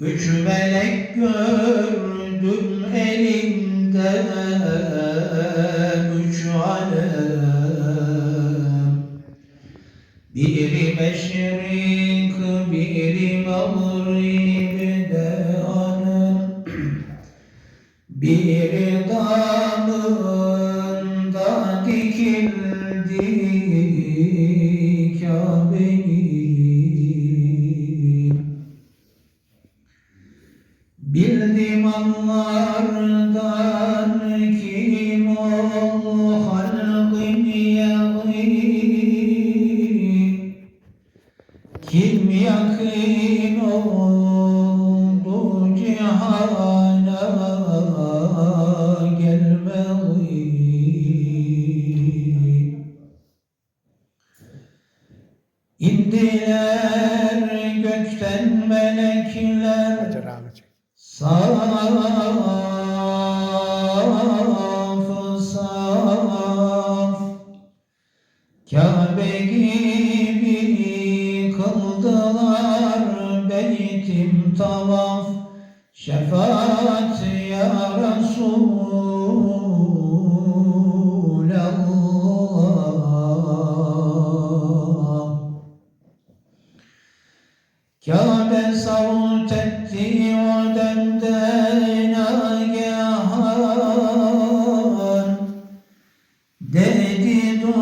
Üç melek gördüm elinde üç alem. Biri meşrik, biri mağribde alem. Biri dağlı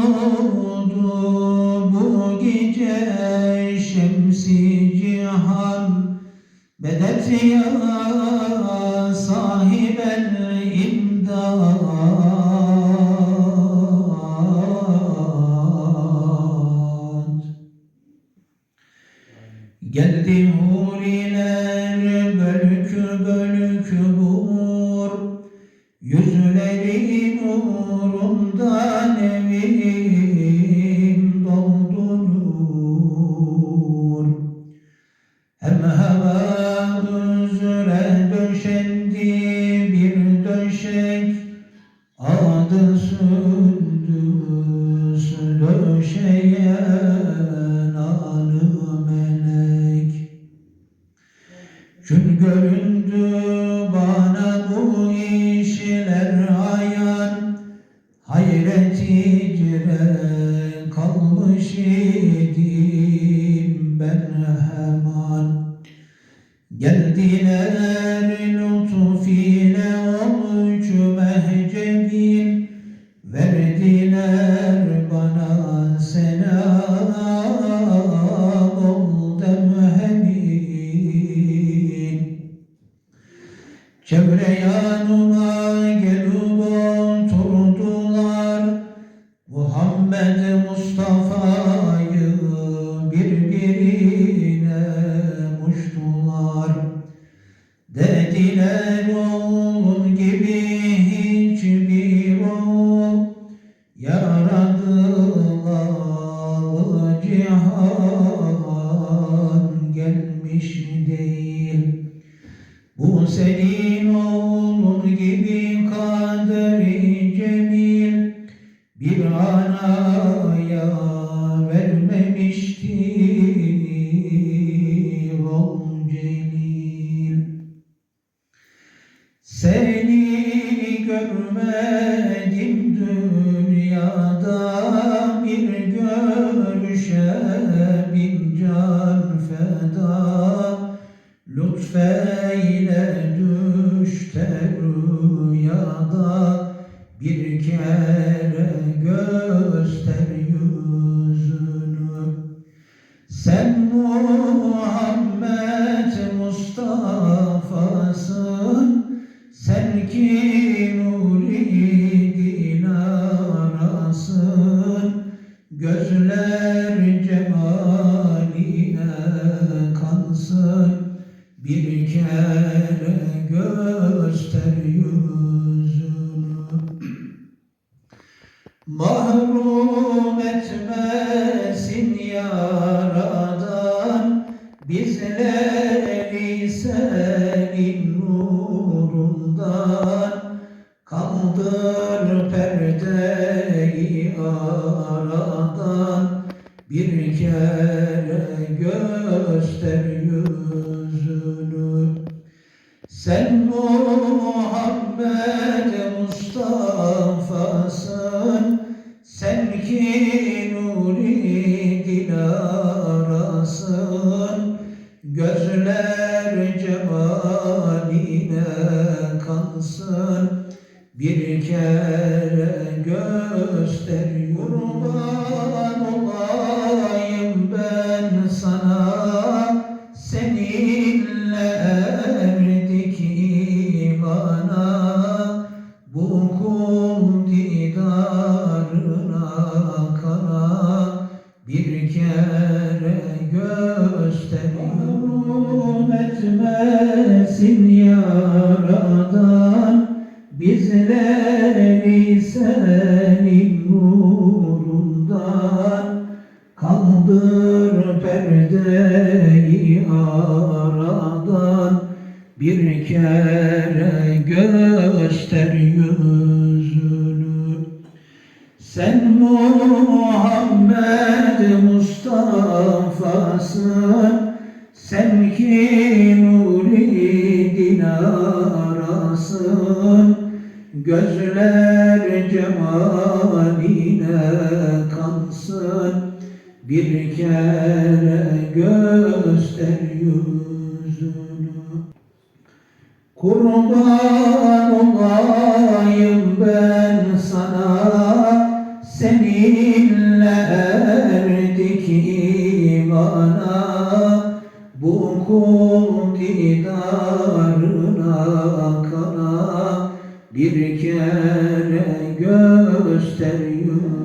doğdu bu gece şemsi cihan. Bedet ya sana şeyen anı melek. Gün görür lütfeyle düşte rüyada bir kere göster yüzünü. Sen Muhammed Mustafa'sın sen ki muridin arasın gözlerin bir kere göster yüzünü. Mahrum etmesin yaradan Bizleri senin nurundan. Kaldır perdeyi aradan Bir kere göster yüzünü Mustafa'sın. Sen ki nuri dilarasın Gözler cemaline kansın Bir kere göster kere göster Yolum etmesin Bir kere göster yüzünü. Kurban olayım ben sana Seninle erdik imana. Bu kul didarına kana Bir kere göster Muhammed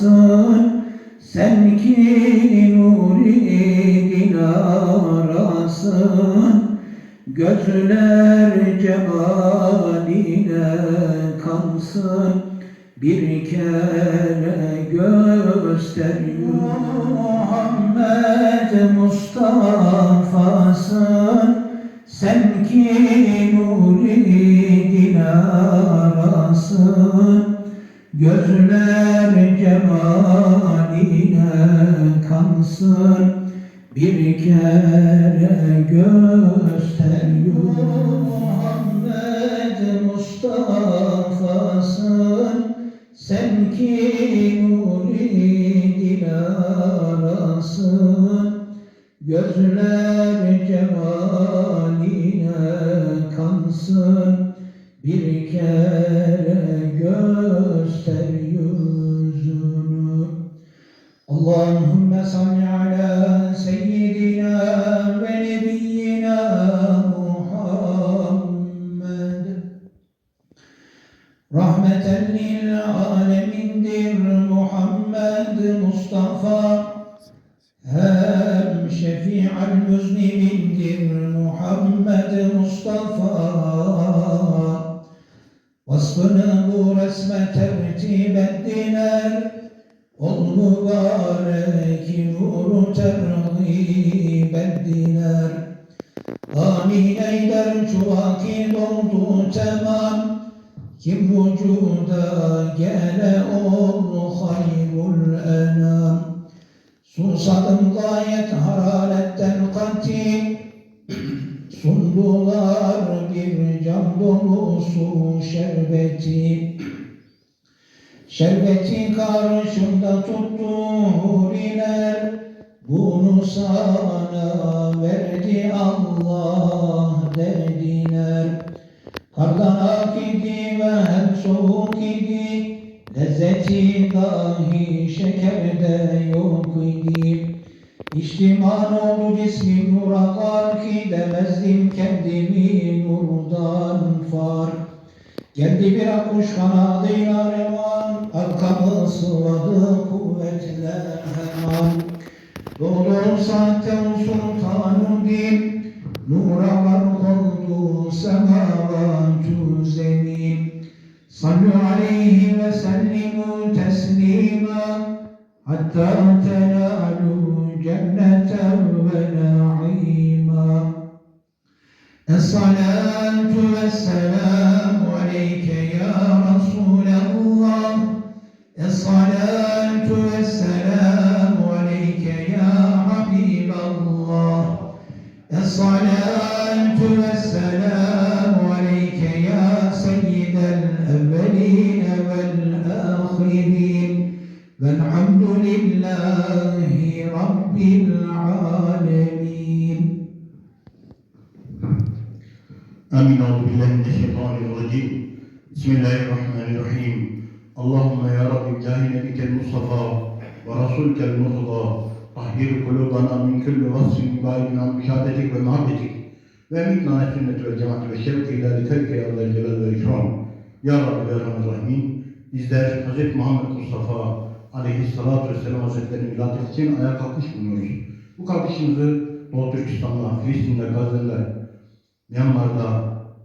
Mustafa'sın Sen ki nuri dilarasın. Gözler cemaline kansın Bir kere göster Muhammed Mustafa'sın. Sen ki nuri dilarasın Gözler cemaline kansın Bir kere göster Muhammed Mustafa'sın. Sen ki nuri dilarasın. Gözler cemaline kansın Bir kere göster yüzünü. Allahümme salli ala seyyidina ve nebiyyina Muhammed. Rahmeten lil alemindir Muhammed Mustafa. Hem şefi'al bu resme tertip ettiler Ol mübarek nuru tergib ettiler Amin eyler şu vakit oldu tamam Kim vücuda gele ol hayrul enam Susadım gayet hararetten kanti Sundular bir cam dolusu şerbeti Şerbeti karşımda tuttu huriler Bunu sana verdi Allah dediler. Kardan ak idi ve hem soğuk idi. Lezzeti dahi şekerde yok idi. İçtiman oldu cismim nura ki demezdim kendimi nurdan far Geldi bir akkuş kanadıyla revan, arkamı sıvadı kuvvetler hemen. Doğduğum saatte sultanım din, nura varık oldu semavatü zemin. Sallu aleyhi ve sellimu teslima, hatta telalu cennete ve naima. Es-salatu ve selamu عليك يا رسول الله. الصلاة والسلام عليك يا حبيب الله. الصلاة والسلام عليك يا سيد الأولين والآخرين. والحمد لله رب العالمين. آمين بالله من الشيطان الرجيم. بسم الله الرحمن الرحيم اللهم يا رب بجاه نبيك المصطفى ورسولك المرتضى طهر قلوبنا من كل وصف بعيد عن مشاهدتك ومحبتك وأمتنا على السنة والجماعة والشوق إلى ذكرك يا الله الجلال والإكرام يا رب يا رحمن الرحيم bizler Hz. Muhammed Mustafa Aleyhisselatü Vesselam Hazretleri'nin vilayeti için ayağa kalkmış bulunuyoruz. Bu kalkışımızı Doğu Türkistan'da, Filistin'de, Gazze'de, Myanmar'da,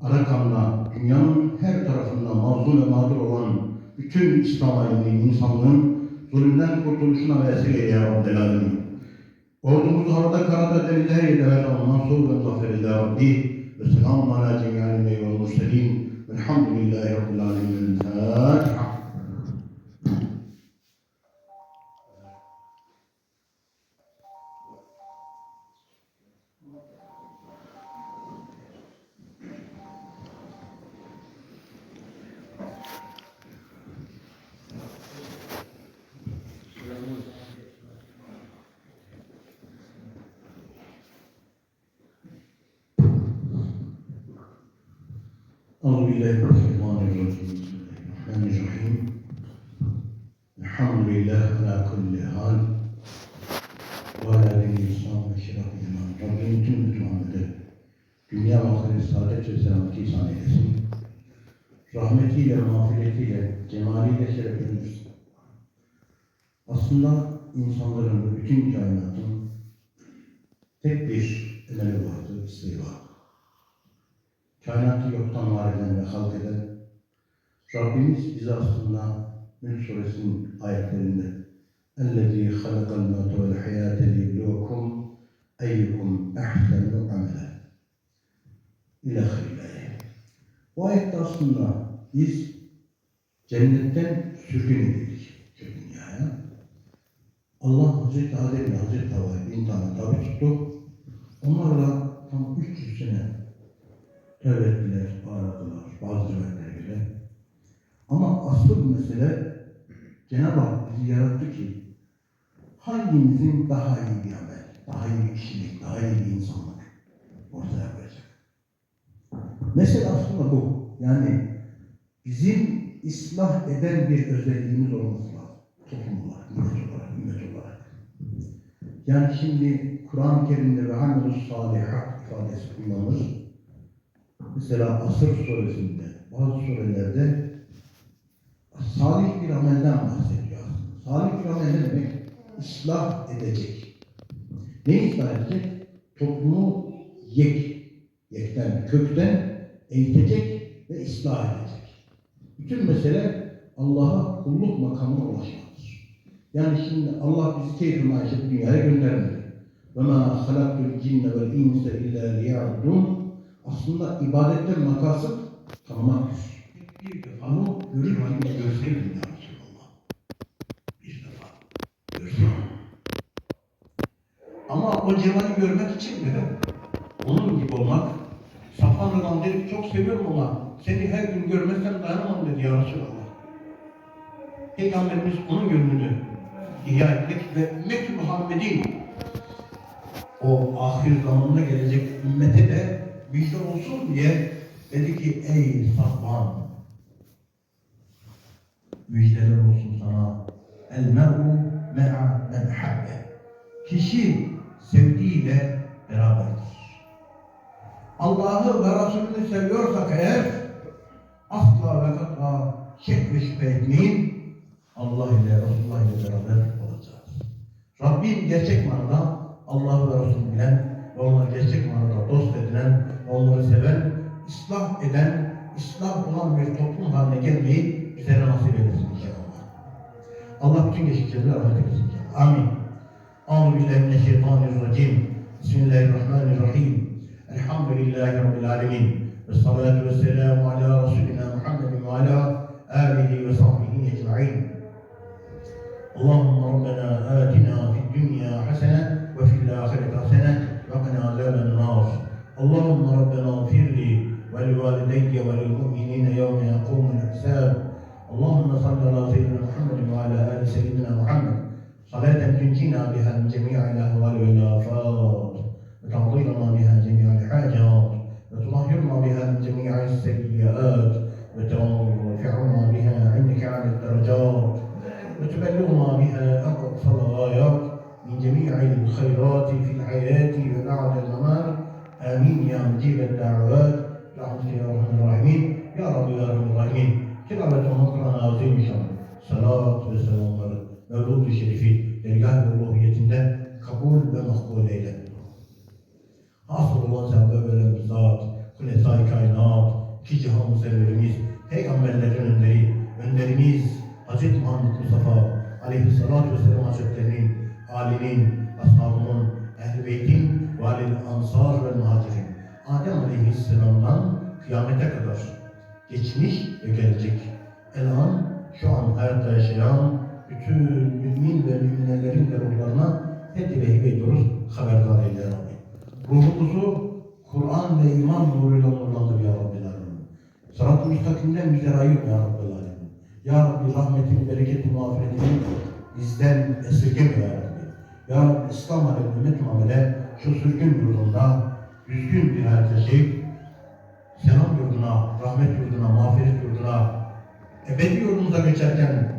Arakan'da, dünyanın her tarafında mazlum ve mağdur olan bütün İslam aleminin, insanlığın zulümden kurtuluşuna vesile eyle ya Rabbel Alemin. Ordumuzu havada, karada, denizde her yerde her zaman mansur ve muzaffer eyle ya Rabbi. Ve selamun ala cemiyalin ve yol murselin. Velhamdülillahi Rabbil Alemin. Fatiha. بالله من الشيطان الرجيم بسم الله الرحمن الرحيم الحمد لله على كل حال وعلى دين الإسلام وشرف الإيمان Rabbim tüm Müslümanları dünya ve ahiret saadet ve selameti ihsan eylesin. Rahmetiyle, mağfiretiyle, cemaliyle şereflendirsin. Aslında insanların ve bütün kainatın tek bir emeli vardı, isteği vardı kainatı yoktan var eden ve halk eden Rabbimiz bize aslında Mülk Suresinin ayetlerinde اَلَّذ۪ي خَلَقَ الْمَوْتَ وَالْحَيَاةَ لِيَبْلُوَكُمْ اَيُّكُمْ اَحْسَنُ عَمَلًا İlahirillahı. Bu ayette aslında biz cennetten sürgün edildik şu dünyaya. Allah Hazreti Adem ve Hazreti Havva'yı imtihana tabi tuttu. Onlarla tam 300 sene tövbe ettiler, ağladılar, bazı rivayetlere göre. Ama asıl mesele Cenab-ı Hak bizi yarattı ki hangimizin daha iyi bir amel, daha iyi bir kişilik, daha iyi bir insanlık ortaya koyacak. Mesele aslında bu. Yani bizim ıslah eden bir özelliğimiz olması lazım. Toplum olarak, millet olarak, ümmet olarak. Yani şimdi Kur'an-ı Kerim'de ve hamdülü salihat ifadesi kullanılır Mesela Asır suresinde, bazı surelerde salih bir amelden bahsediyor. Salih bir amel ne demek? İslah edecek. Ne ıslah edecek? Toplumu yek, yekten, kökten eğitecek ve ıslah edecek. Bütün mesele Allah'a kulluk makamına ulaşmaktır. Yani şimdi Allah bizi keyfine ayşe bu dünyaya göndermedi. وَمَا خَلَقْتُ الْجِنَّ وَالْاِنْسَ اِلَّا لِيَعْبُدُونَ aslında ibadetten makasıt tanımaktır. Bir defa onu görür halinde görseydim ya Resulallah. Bir defa görseydim. Ama o cevali görmek için de onun gibi olmak, Safvan Rıdvan dedi çok seviyorum ama seni her gün görmezsem dayanamam dedi ya Resulallah. Peygamberimiz onun gönlünü ihya etmek ve ümmet-i Muhammed'in o ahir zamanında gelecek ümmete de müjde olsun diye dedi ki ey Safvan müjdeler olsun sana el mer'u me'a men habbe kişi sevdiğiyle beraberdir. Allah'ı ve Resulünü seviyorsak eğer asla ve katla şek ve şüphe etmeyin Allah ile Resulullah ile beraber olacağız. Rabbim gerçek manada Allah'ı ve Resulü bilen ve onları gerçek manada dost edinen, onları seven, ıslah eden, ıslah olan bir toplum haline gelmeyi bize nasip eylesin inşallah. Allah bütün geçişlerine rahmet eylesin. Amin. Allahu billahi mineşşeytanirracim. Bismillahirrahmanirrahim. Elhamdülillahi rabbil alamin. Ve salatu ve selamu ala rasulina Muhammedin ve ala alihi ve sahbihi ecmaîn. Allahümme Rabbena atina fid dünya hasene اللهم ربنا اغفر لي ولوالدي وللمؤمنين يوم يقوم الحساب. اللهم صل على سيدنا محمد وعلى آل سيدنا محمد. صلاة تنجينا بها من جميع Aleyhisselam'dan kıyamete kadar geçmiş ve gelecek. El-an şu an hayatta yaşayan bütün mümin ve müminelerin de ruhlarına hediye ve hibe ediyoruz. Haberdar eyle ya Rabbi. Ruhumuzu Kur'an ve iman nuruyla nurlandır ya Rabbi. Sırat-ı müstakimden bize ayırma ya Rabbi. Ya Rabbi rahmetin, bereketin, mağfiretini bizden esirgeme ya Rabbi. Ya Rabbi İslam alemi ümmet muamele şu sürgün yurdunda düzgün bir hayat yaşayıp selam yurduna, rahmet yurduna, mağfiret yurduna, ebedi yurdumuza geçerken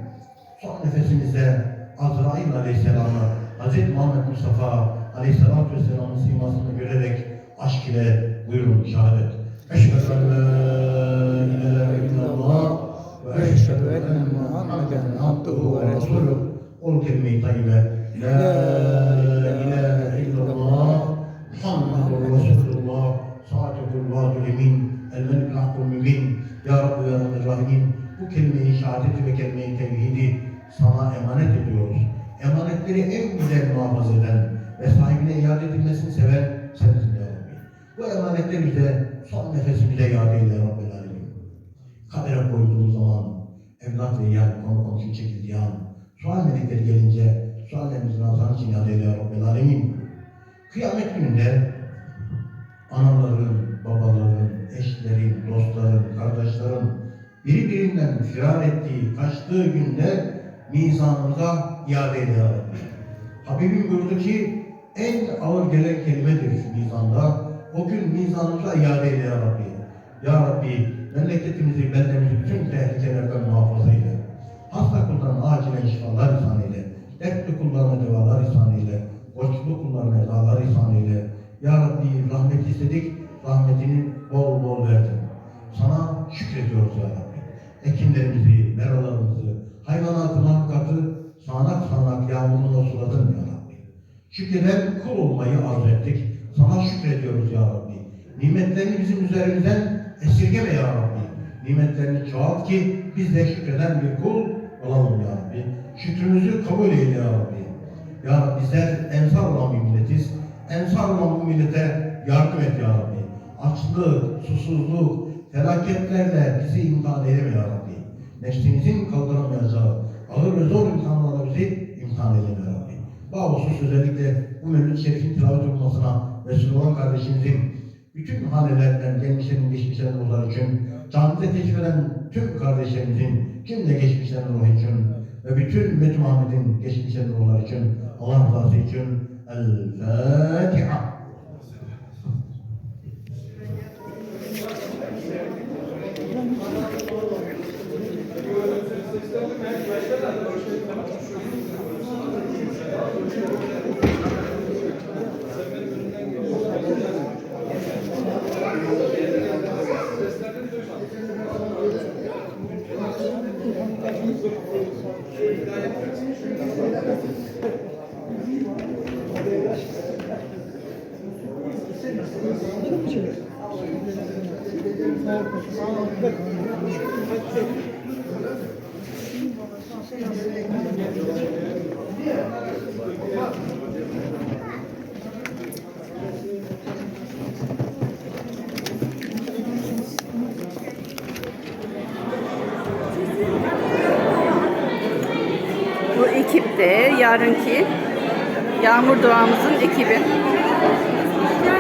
son nefesimizde Azrail Aleyhisselam'ı, Hz. Muhammed Mustafa Aleyhisselatü Vesselam'ın simasını görerek aşk ile buyurun şehadet. Eşhedü en la ilahe illallah ve eşhedü enne Muhammeden abduhu ve resulüh. Ol kelime-i tayyibe. La Kıyamet gününde anaların, babaların, eşlerin, dostların, kardeşlerin birbirinden firar ettiği, kaçtığı günde mizanımıza iade Rabbi. Habibim buyurdu ki en ağır gelen kelimedir mizanda. O gün mizanımıza iade eyle ya Rabbi. Ya Rabbi memleketimizi, beldemizi bütün tehlikelerden muhafaza eyle. Hasta kullarına acilen şifalar ihsan eyle. Dertli kullarına devalar ihsan eyle. Borçlu kullarına edalar ihsan eyle. Ya Rabbi rahmet istedik, rahmetini bol bol verdin. Sana şükrediyoruz ya Rabbi. Ekinlerimizi, meralarımızı, hayvanatı, mahlukatı sağanak sağanak yağmuruna suladın ya Rabbi. Şükreden kul olmayı arzu ettik. Sana şükrediyoruz ya Rabbi. Nimetlerini bizim üzerimizden esirgeme ya Rabbi. Nimetlerini çoğalt ki biz de şükreden bir kul olalım ya Rabbi. Şükrümüzü kabul eyle ya Rabbi. Ya bizler ensar olan bir milletiz. Ensar olan bu millete yardım et ya Rabbi. Açlık, susuzluk, felaketlerle bizi imtihan eyleme ya Rabbi. Nefsimizin kaldıramayacağı ağır ve zor imtihanlarla bizi imtihan eyleme ya Rabbi. Husus özellikle bu Mevlüt Şerif'in tilavet olmasına vesile olan kardeşimizin bütün hanelerinden, gelmişlerin, geçmişlerin ruhları için, camide teşrif eden tüm kardeşlerimizin, cümle geçmişlerin ruhu için ve bütün ümmet Muhammed'in geçmişlerin ruhları için, اللهم بارك الفاتحة Thank you. Bu ekip de yarınki Yağmur Doğamızın ekibi.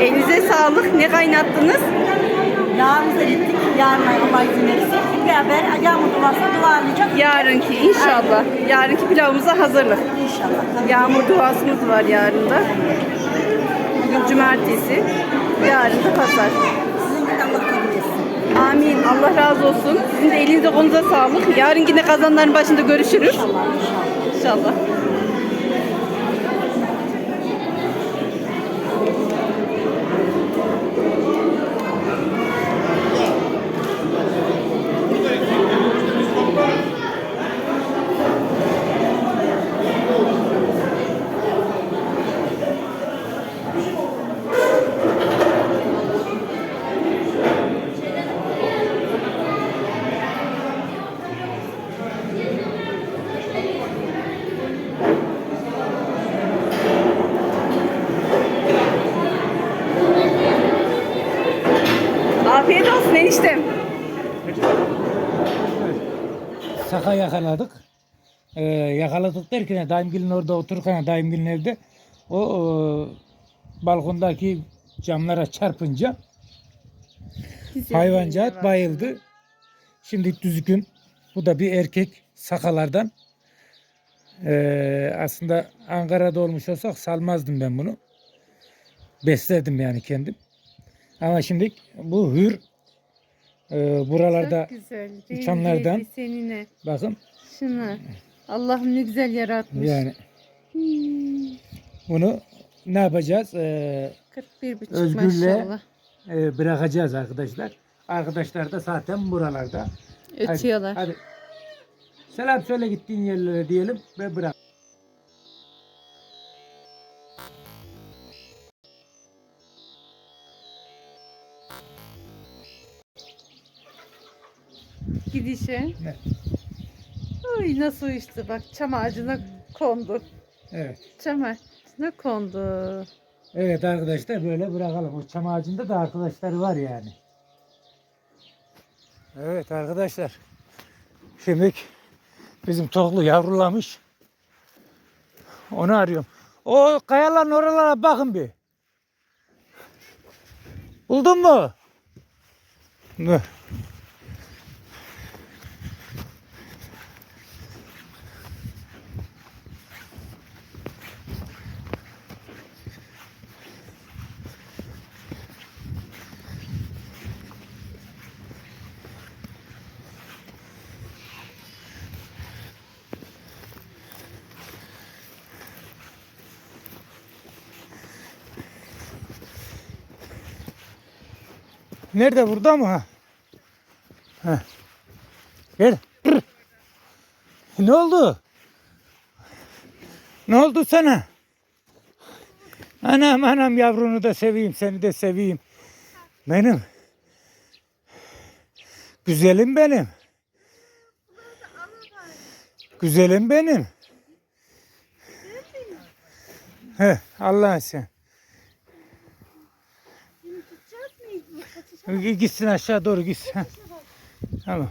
Elinize sağlık. Ne kaynattınız? Yağımızı erittik. Yarın Allah izin verirse. Hep beraber yağmur duvarsa duvarlayacak. Yarınki inşallah. Yarınki pilavımıza hazırlık. İnşallah. Yağmur duasımız var yarın da. Bugün cumartesi. Yarın da pazar. Sizin de Allah kabul etsin. Amin. Allah razı olsun. Sizin de elinize kolunuza sağlık. Yarın yine kazanların başında görüşürüz. İnşallah inşallah. İnşallah. Yakaladık. Ee, yakaladık derken Daimgil'in orada otururken Daimgil'in evde o, o balkondaki camlara çarpınca hayvancağız bayıldı. Şimdi düzgün. Bu da bir erkek sakalardan. Ee, aslında Ankara'da olmuş olsak salmazdım ben bunu. Beslerdim yani kendim. Ama şimdi bu hür. Ee, buralarda Çok güzel. uçanlardan- Rengi Seninle. bakın Şunu. Allah'ım ne güzel yaratmış. yani Hmm, bunu ne yapacağız? Ee, 41 buçuk Özgürle- e, bırakacağız arkadaşlar. Arkadaşlar da zaten buralarda. Hadi, Ötüyorlar. Hadi. Selam söyle gittiğin yerlere diyelim ve bırak. Gidişe. Ne? Ay nasıl uçtu bak çam ağacına kondu. Evet. Çam ağacına kondu. Evet arkadaşlar böyle bırakalım. O çam ağacında da arkadaşları var yani. Evet arkadaşlar. Şimdi bizim toklu yavrulamış. Onu arıyorum. O kayaların oralara bakın bir. Buldun mu? Dur. Nerede burada mı? Ha. Gel. Ne oldu? Ne oldu sana? Anam anam yavrunu da seveyim seni de seveyim. Benim. Güzelim benim. Güzelim benim. He, Allah'ın sen. Gitsin aşağı doğru gitsin. Tamam.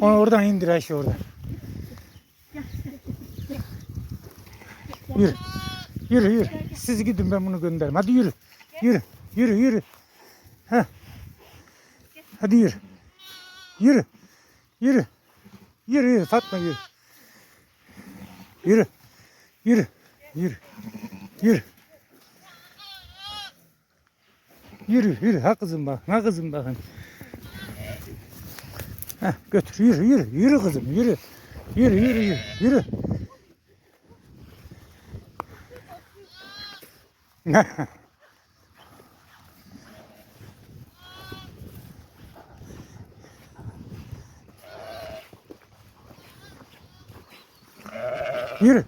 Onu oradan indir Ayşe oradan. Yürü. Yürü yürü. Siz gidin ben bunu gönderirim. Hadi yürü. Yürü. Yürü yürü. Heh. Hadi yürü. Yürü. Yürü. Yürü yürü Fatma yürü. Yürü. Yürü. Yürü. Yürü. Yürü yürü ha kızım bak ha kızım bakın. Heh, götür yürü yürü yürü kızım yürü. Yürü yürü yürü yürü. yürü.